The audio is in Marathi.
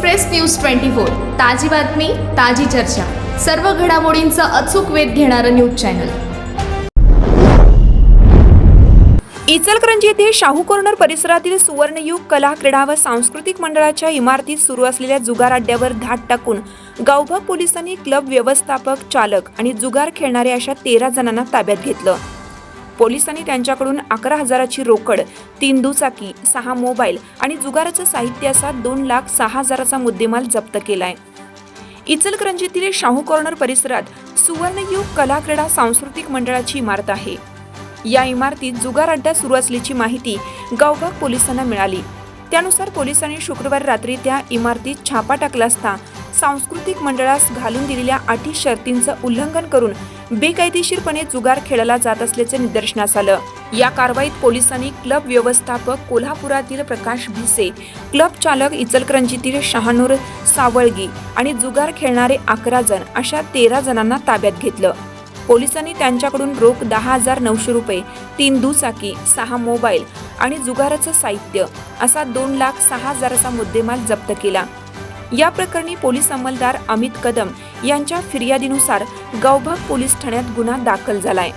एक्सप्रेस न्यूज ट्वेंटी फोर ताजी बातमी ताजी चर्चा. सर्व घडामोडींचा अचूक वेध घेणारं न्यूज चॅनल. इचलकरंजी येथे शाहू कॉर्नर परिसरातील सुवर्णयुग कला क्रीडा व सांस्कृतिक मंडळाच्या इमारतीत सुरू असलेल्या जुगार अड्ड्यावर धाड टाकून गावभाग पोलिसांनी क्लब व्यवस्थापक चालक आणि जुगार खेळणाऱ्या अशा तेरा जणांना ताब्यात घेतलं. पोलिसांनी त्यांच्याकडून अकरा हजाराची रोकड तीन दुचाकी सहा मोबाईल आणि जुगाराचं साहित्य असा दोन लाख सहा हजाराचा मुद्देमाल जप्त केलाय. इचलकरंजीतील शाहू कॉर्नर परिसरात सुवर्णयुग कला क्रीडा सांस्कृतिक मंडळाची इमारत आहे. या इमारतीत जुगार अड्डा सुरू असल्याची माहिती गावभाग पोलिसांना मिळाली. त्यानुसार पोलिसांनी शुक्रवारी रात्री त्या इमारतीत छापा टाकला असता सांस्कृतिक मंडळास घालून दिलेल्या अटी शर्तींचं उल्लंघन करून बेकायदेशीरपणे जुगार खेळला जात असल्याचे निदर्शनास आलं. या कारवाईत पोलिसांनी क्लब व्यवस्थापक कोल्हापुरातील प्रकाश भिसे क्लब चालक इचलकरंजीतील शहानूर सावळगी आणि जुगार खेळणारे अकरा जण अशा तेरा जणांना ताब्यात घेतलं. पोलिसांनी त्यांच्याकडून रोख दहा हजार नऊशे रुपये तीन दुचाकी सहा मोबाईल आणि जुगाराचं साहित्य असा दोन लाख सहा हजाराचा मुद्देमाल जप्त केला. या प्रकरणी पोलीस अंमलदार अमित कदम यांच्या फिर्यादीनुसार गौभाग पोलीस ठाण्यात गुन्हा दाखल झालाय.